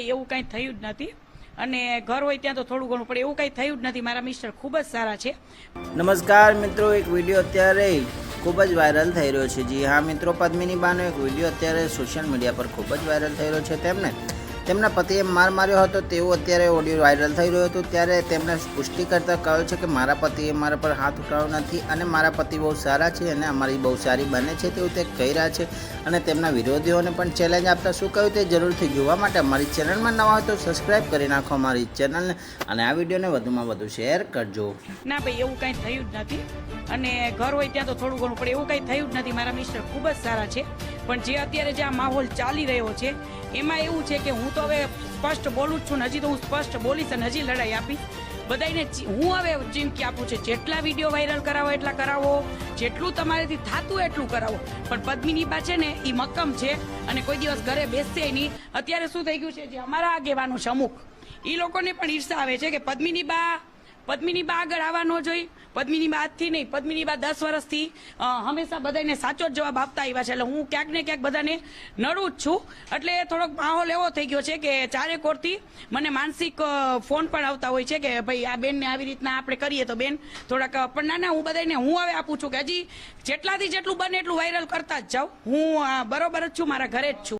એવું કાંઈ થયું જ નથી. અને ઘર હોય ત્યાં તો થોડું ઘણું, પણ એવું કાંઈ થયું જ નથી. મારા મિસ્ટર ખૂબ જ સારા છે. નમસ્કાર મિત્રો, એક વીડિયો અત્યારે ખૂબ જ વાયરલ થઈ રહ્યો છે. જી હા મિત્રો, પદ્મિની બાનો એક વીડિયો અત્યારે સોશિયલ મીડિયા પર ખૂબ જ વાયરલ થઈ રહ્યો છે. તેમને તેમના પતિએ માર માર્યો હતો, તેવું અત્યારે ઓડિયો વાયરલ થઈ રહ્યો હતું. ત્યારે તેમણે પુષ્ટિ કરતાં કહ્યું છે કે, મારા પતિએ મારા પર હાથ ઉઠાવ્યો નથી અને મારા પતિ બહુ સારા છે અને અમારી બહુ સારી બને છે, તેવું તે કહી રહ્યા છે. અને તેમના વિરોધીઓને પણ ચેલેન્જ આપતા શું કહ્યું તે જરૂરથી જોવા માટે અમારી ચેનલમાં નવા હોય તો સબસ્ક્રાઈબ કરી નાખો અમારી ચેનલને અને આ વિડીયોને વધુમાં વધુ શેર કરજો. ના ભાઈ, એવું કાંઈ થયું જ નથી. અને ઘર હોય ત્યાં તો થોડું ઘણું પડે એવું કાંઈ થયું જ નથી. મારા મિસ્ટર ખૂબ જ સારા છે. પણ જે અત્યારે જે આ માહોલ ચાલી રહ્યો છે, એમાં એવું છે કે હું તો હવે સ્પષ્ટ બોલું જ છું હજી તો હું સ્પષ્ટ બોલીશ અને હજી લડાઈ આપીશ બધાને હું હવે ચીમકી આપું છું, જેટલા વીડિયો વાયરલ કરાવો એટલા કરાવો, જેટલું તમારેથી થાતું એટલું કરાવો. પણ પદ્મિની બા છે ને એ મક્કમ છે અને કોઈ દિવસ ઘરે બેસશે નહીં. અત્યારે શું થઈ ગયું છે, જે અમારા આગેવાનો છે અમુક એ લોકોને પણ ઈર્ષા આવે છે કે પદ્મિની બા પદ્મિની બા આગળ આવવા ન જોઈ. પદ્મિની બા આજથી નહીં, પદ્મિની બા દસ વર્ષથી હંમેશા બધાને સાચો જ જવાબ આપતા આવ્યા છે. એટલે હું ક્યાંક ને ક્યાંક બધાને નડું જ છું. એટલે થોડોક માહોલ એવો થઈ ગયો છે કે ચારે કોરથી મને માનસિક ફોન પણ આવતા હોય છે કે ભાઈ આ બેનને આવી રીતના આપણે કરીએ તો બેન થોડાક પણ ના ના, હું બધાને હું હવે આપું છું કે હજી જેટલાથી જેટલું બને એટલું વાયરલ કરતા જ જાઉં હું બરોબર જ છું, મારા ઘરે જ છું.